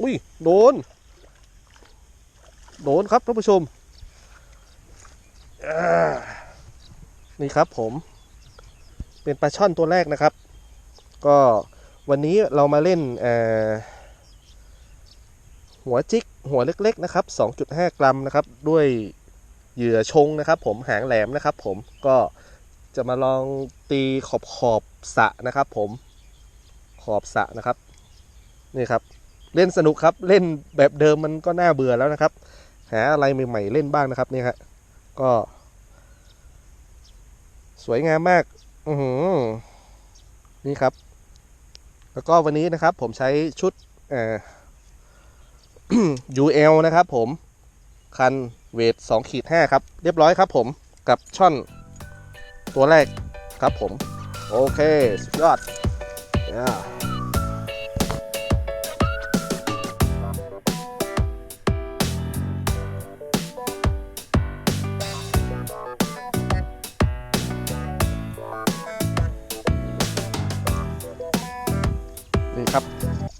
อุ้ยโดน โดนครับท่านผู้ชมนี่ครับผม เป็นปลาช่อนตัวแรกนะครับ ก็วันนี้เรามาเล่นหัวจิกหัวเล็กๆนะครับ 2.5 กรัมนะครับ ด้วยเหยื่อชงนะครับ ผมหางแหลมนะครับ ผมก็จะมาลองตีขอบขอบสะนะครับ ผมขอบสะนะครับ นี่ครับ เล่นสนุกครับ เล่นแบบเดิมมันก็น่าเบื่อแล้วนะครับ หาอะไรใหม่ ๆ เล่นบ้างนะครับนี่ฮะก็ สวยงามมากอือหือนี่ครับ แล้วก็วันนี้นะครับ ผมใช้ชุดเอ่อ UL นะครับผม คันเวท2ขีด5ครับ เรียบร้อยครับผมกับช่อนตัวแรกครับผม โอเค สุดยอด yeah.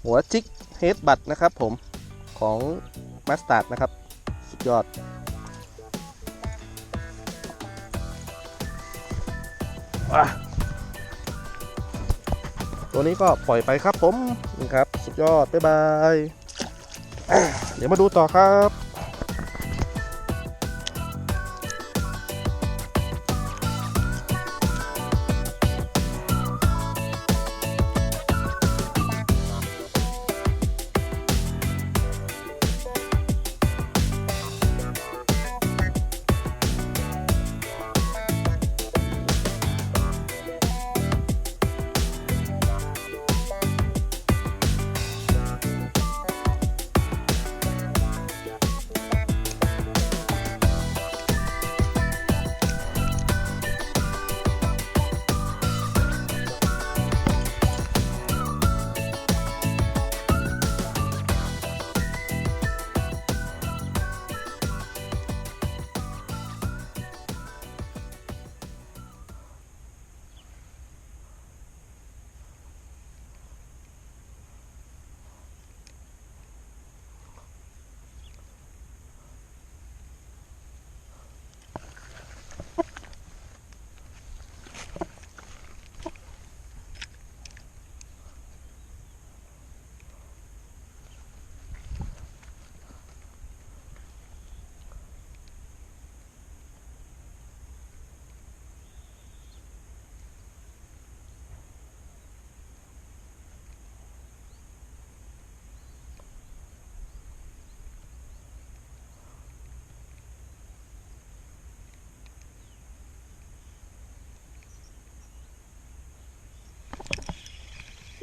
หัวจิกเฮดบัตนะครับผมของมาสตาร์ดนะครับ สุดยอด ตัวนี้ก็ปล่อยไปครับผม นี่ครับ สุดยอด บ๊ายบาย เดี๋ยวมาดูต่อครับ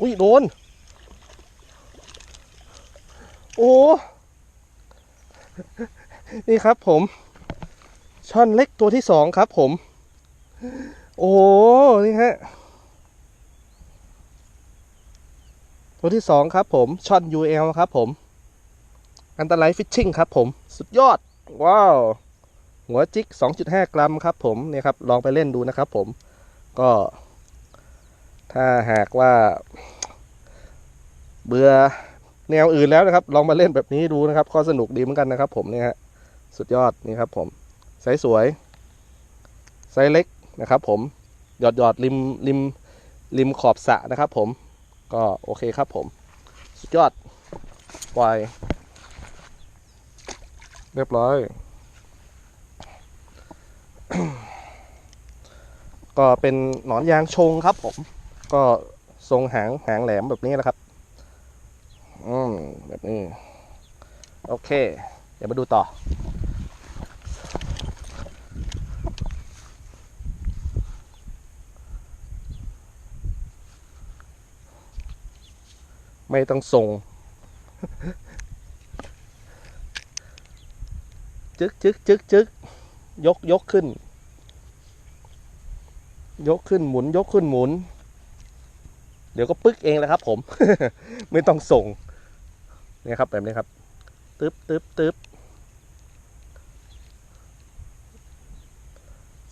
อุ้ยโดน โอ้ นี่ครับผม ช่อนเล็กตัวที่สองครับผม โอ้ นี่ฮะ ตัวที่สองครับผม ช่อน UL ครับผม อันตรายฟิชชิ่งครับผม สุดยอด ว้าว หัวจิก 2.5 กรัมครับผม เนี่ยครับ ลองไปเล่นดูนะครับผม ก็ถ้าหากว่า เบื่อแนวอื่นแล้วนะครับ ลองมาเล่นแบบนี้ดูนะครับ ก็สนุกดีเหมือนกันนะครับ ผมเนี่ยฮะสุดยอดนี่ครับ ผมไซส์สวยไซส์เล็กนะครับ ผมหยอดหยอดริมริมริมขอบสะนะครับ ผมก็โอเคครับ ผม สุดยอดปล่อย เรียบร้อย ก็เป็นหนอนยางชงครับ ผม ก็ทรงหางหางแหลมแบบนี้แหละครับ อืมแบบนี้ โอเค เดี๋ยวมาดูต่อ ไม่ต้องส่งจึกจึกจึกจึกยกยกขึ้น ยกขึ้นหมุน ยกขึ้นหมุน เดี๋ยวก็ปึ๊กเองแหละครับผม ไม่ต้องส่ง นี่ครับแบบนี้ครับตึ๊บตึ๊บตึ๊บ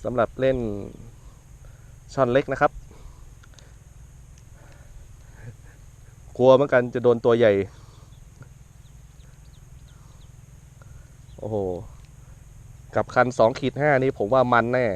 สำหรับเล่นช่อนเล็กนะครับ กลัวเหมือนกันจะโดนตัวใหญ่ โอ้โห กับคันสองขีดห้านี่ผมว่ามันแน่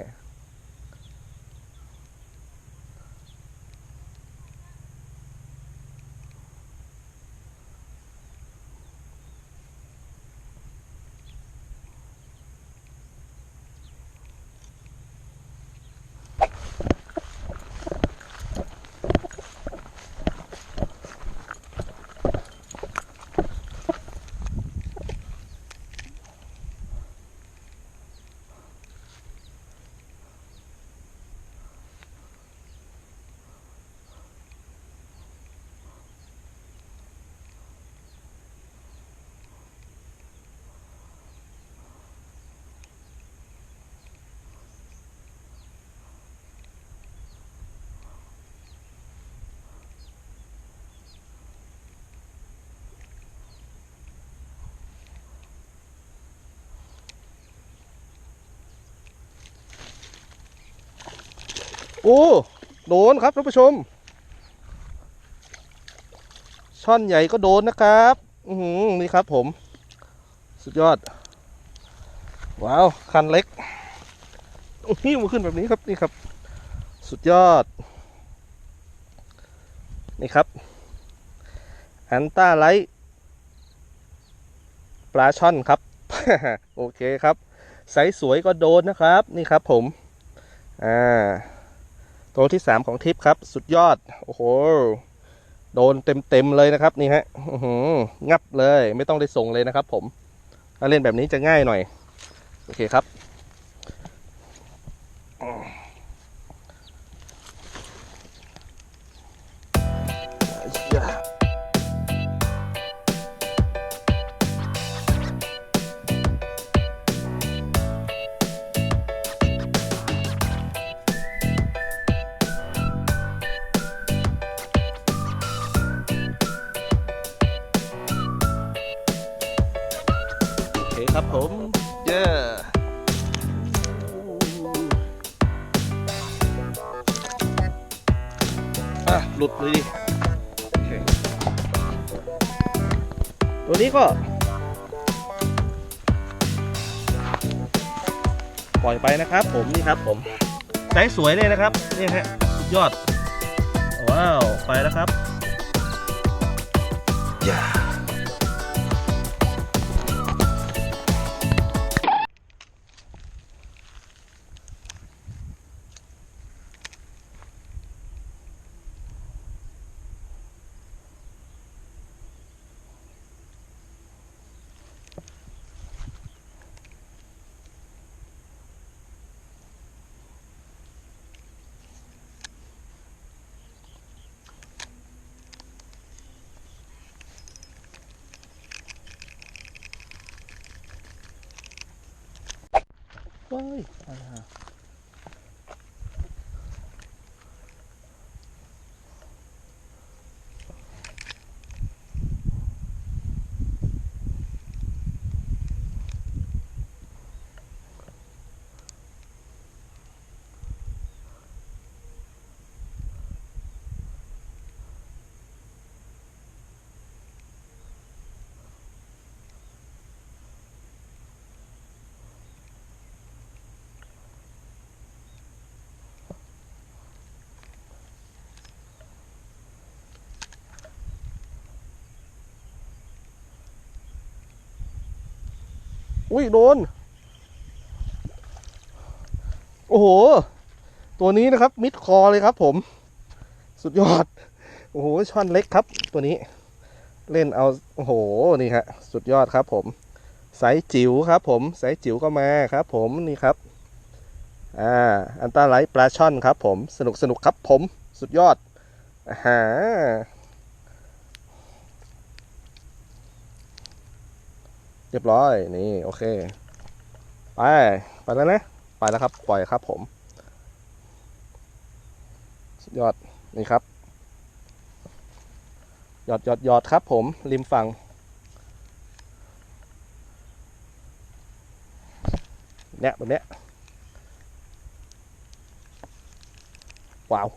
โอ้โดนครับท่านผู้ชม ช่อนใหญ่ก็โดนนะครับอือหือนี่ครับผม สุดยอด ว้าว คันเล็กหิ้วมาขึ้นแบบนี้ครับนี่ครับ สุดยอด นี่ครับ อันต้าไลท์ปลาช่อนครับ โอเคครับ ไซส์สวยก็โดนนะครับ นี่ครับผม อ่า ตัวที่สามของทิปครับ สุดยอด โอ้โห โดนเต็มเต็มๆเลยนะครับ นี่ฮะงับเลย ไม่ต้องได้ส่งเลยนะครับ ผม ถ้าเล่นแบบนี้จะง่ายหน่อย โอเคครับ อหลุดเลยดิตัวนี้ก็ ปล่อยไปนะครับ ผมนี่ครับผมไซส์สวยเลยนะครับ นี่ฮะสุดยอด ว้าว ไปแล้วครับย่าว้าย อุ้ยโดน โอ้โห ตัวนี้นะครับ มิดคอเลยครับผม สุดยอด โอ้โหช่อนเล็กครับ ตัวนี้ เล่นเอา โอ้โห นี่ฮะ สุดยอดครับผมไซส์จิ๋วครับผมไซส์จิ๋วก็มาครับผม นี่ครับ อ่า อันตราไลท์ปลาช่อนครับผม สนุกสนุกครับผม สุดยอดอ่าฮะ เรียบร้อยนี่โอเค ไป ไปแล้วนะ ไปแล้วครับ ปล่อยครับผม ยอดนี่ครับหยอดหยอดหยอดครับผมริมฝั่งเนี่ยแบบเนี้ยว้าว